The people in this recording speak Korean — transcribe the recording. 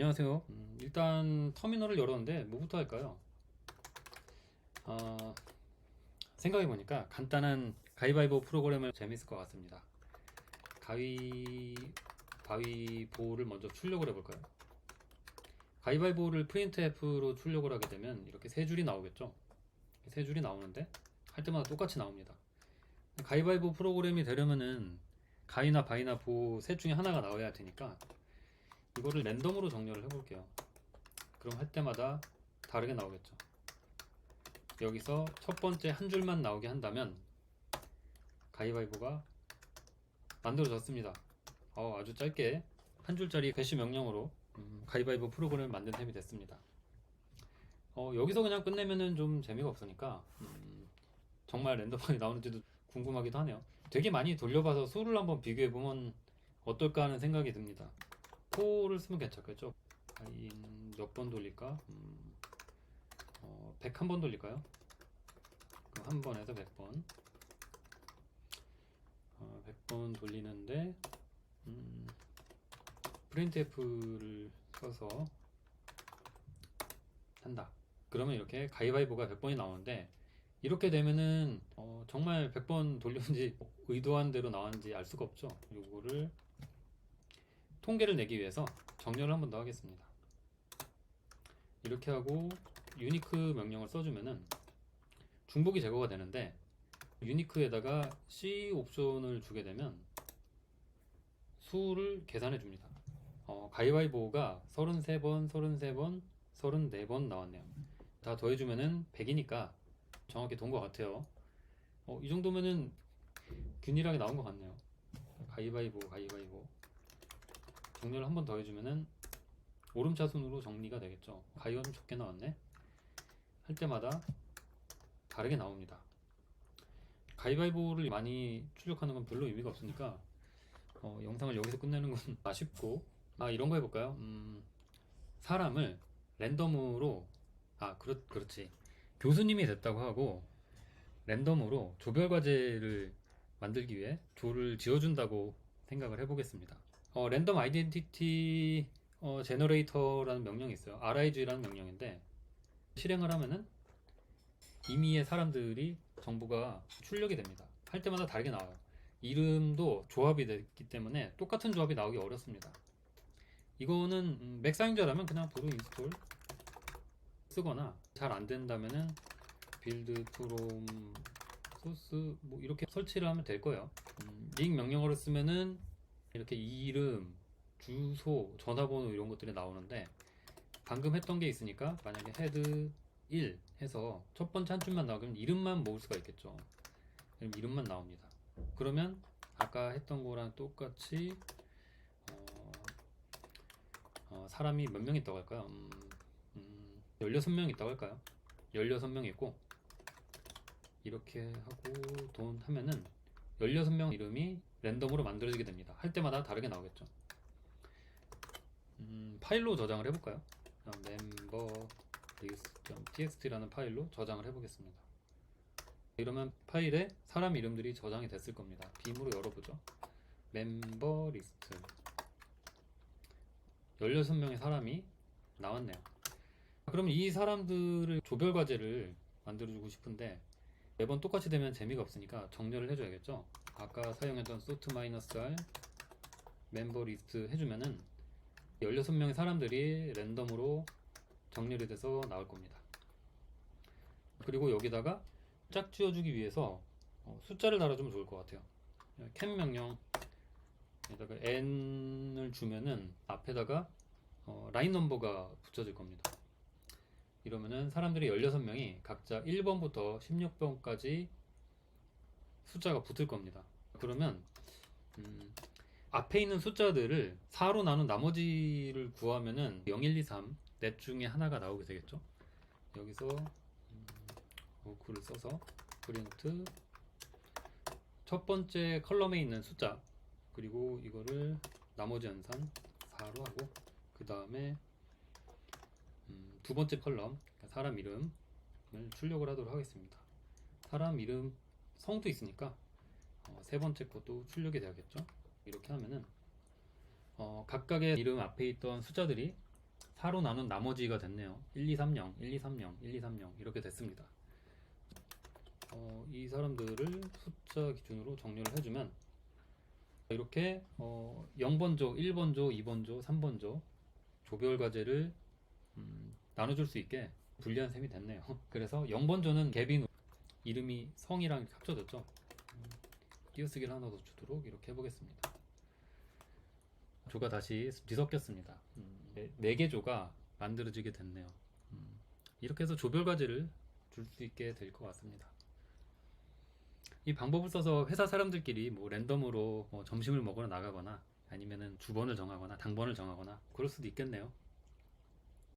안녕하세요. 음, 일단 터미널을 열었는데 뭐부터 할까요? 어, 생각해보니까 간단한 가위바위보 프로그램을 재밌을 것 같습니다. 가위, 바위보를 먼저 출력을 해볼까요? 가위바위보를 프린트F로 출력을 하게 되면 이렇게 세 줄이 나오겠죠? 세 줄이 나오는데 할 때마다 똑같이 나옵니다. 가위바위보 프로그램이 되려면은 가위나 바위나 보 셋 중에 하나가 나와야 할 테니까 이거를 랜덤으로 정렬을 해볼게요. 그럼 할 때마다 다르게 나오겠죠. 여기서 첫 번째 한 줄만 나오게 한다면 가위바위보가 만들어졌습니다. 어, 아주 짧게 한 줄짜리 게시 명령으로 음, 가위바위보 프로그램을 만든 셈이 됐습니다. 어, 여기서 그냥 끝내면은 좀 재미가 없으니까 음, 정말 랜덤하게 나오는지도 궁금하기도 하네요. 되게 많이 돌려봐서 수를 한번 비교해 보면 어떨까 하는 생각이 듭니다. 포를 쓰면 괜찮겠죠? 몇 번 돌릴까? 음, 어, 101번 돌릴까요? 그럼 한 번에서 100번. 어, 100번 돌리는데, 음, printf를 써서 한다. 그러면 이렇게 가위바위보가 100번이 나오는데, 이렇게 되면은, 어, 정말 100번 돌렸는지 의도한 대로 나왔는지 알 수가 없죠. 요거를 통계를 내기 위해서 정렬을 한 번 더 하겠습니다. 이렇게 하고 유니크 명령을 써주면은 중복이 제거가 되는데 유니크에다가 C 옵션을 주게 되면 수를 계산해 줍니다. 어, 가위바위보가 33번, 33번, 34번 나왔네요. 다 더해주면은 100이니까 정확히 돈 것 같아요. 어, 이 정도면은 균일하게 나온 것 같네요. 가위바위보, 가위바위보. 정렬을 한번 더 해주면은 오름차순으로 정리가 되겠죠. 가위가 좀 적게 나왔네. 할 때마다 다르게 나옵니다. 가위바위보를 많이 출력하는 건 별로 의미가 없으니까 어, 영상을 여기서 끝내는 건 아쉽고 아 이런 거 해볼까요? 음, 사람을 랜덤으로 아 그렇 그렇지 교수님이 됐다고 하고 랜덤으로 조별 과제를 만들기 위해 조를 지어준다고 생각을 해보겠습니다. 어, 랜덤 아이덴티티 어, 제너레이터라는 명령이 있어요. RIG라는 명령인데 실행을 하면은 임의의 사람들이 정보가 출력이 됩니다. 할 때마다 다르게 나와요. 이름도 조합이 됐기 때문에 똑같은 조합이 나오기 어렵습니다. 이거는 음, 맥 사용자라면 그냥 도로 인스톨 쓰거나 잘 안 된다면은 빌드 프롬 소스 뭐 이렇게 설치를 하면 될 거예요. 음, 링 명령어를 쓰면은 이렇게 이름, 주소, 전화번호 이런 것들이 나오는데 방금 했던 게 있으니까 만약에 헤드 1 해서 첫 번째 한 줄만 나오면 이름만 모을 수가 있겠죠. 그럼 이름만 나옵니다. 그러면 아까 했던 거랑 똑같이 어, 어, 사람이 몇 명 있다고 할까요? 음, 음, 16명 있다고 할까요? 16명 있고 이렇게 하고 돈 하면은 16명 이름이 랜덤으로 만들어지게 됩니다. 할 때마다 다르게 나오겠죠. 음, 파일로 저장을 해볼까요? member list.txt라는 파일로 저장을 해보겠습니다. 이러면 파일에 사람 이름들이 저장이 됐을 겁니다. 빔으로 열어보죠. member list 16명의 사람이 나왔네요. 그럼 이 사람들을 조별 과제를 만들어주고 싶은데 매번 똑같이 되면 재미가 없으니까 정렬을 해줘야겠죠. 아까 사용했던 sort -r 멤버 리스트 해주면은 16명의 사람들이 랜덤으로 정렬이 돼서 나올 겁니다. 그리고 여기다가 짝 지어 주기 위해서 어, 숫자를 달아주면 좋을 것 같아요. 캔 명령 에다가 n을 주면은 앞에다가 어, 라인 넘버가 붙여질 겁니다. 이러면은 사람들이 16명이 각자 1번부터 16번까지 숫자가 붙을 겁니다. 그러면 음, 앞에 있는 숫자들을 4로 나눈 나머지를 구하면은 0, 1, 2, 3 넷 중에 하나가 나오게 되겠죠. 여기서 음, 어크를 써서 프린트 첫 번째 컬럼에 있는 숫자 그리고 이거를 나머지 연산 4로 하고 그 다음에 음, 두 번째 컬럼 그러니까 사람 이름을 출력을 하도록 하겠습니다. 사람 이름 성도 있으니까 어, 세 번째 것도 출력이 되겠죠. 이렇게 하면은 어, 각각의 이름 앞에 있던 숫자들이 4로 나눈 나머지가 됐네요. 1, 2, 3, 0, 1, 2, 3, 0, 1, 2, 3, 0 이렇게 됐습니다. 어, 이 사람들을 숫자 기준으로 정리를 해주면 이렇게 어, 0번조, 1번조, 2번조, 3번조 조별 과제를 음, 나눠줄 수 있게 분리한 셈이 됐네요. 그래서 0번조는 개빈 이름이 성이랑 합쳐졌죠. 음, 띄어쓰기를 하나 더 주도록 이렇게 해보겠습니다. 조가 다시 뒤섞였습니다. 음, 네, 네개 조가 만들어지게 됐네요. 음, 이렇게 해서 조별 과제를 줄 수 있게 될 것 같습니다. 이 방법을 써서 회사 사람들끼리 뭐 랜덤으로 뭐 점심을 먹으러 나가거나 아니면은 주번을 정하거나 당번을 정하거나 그럴 수도 있겠네요.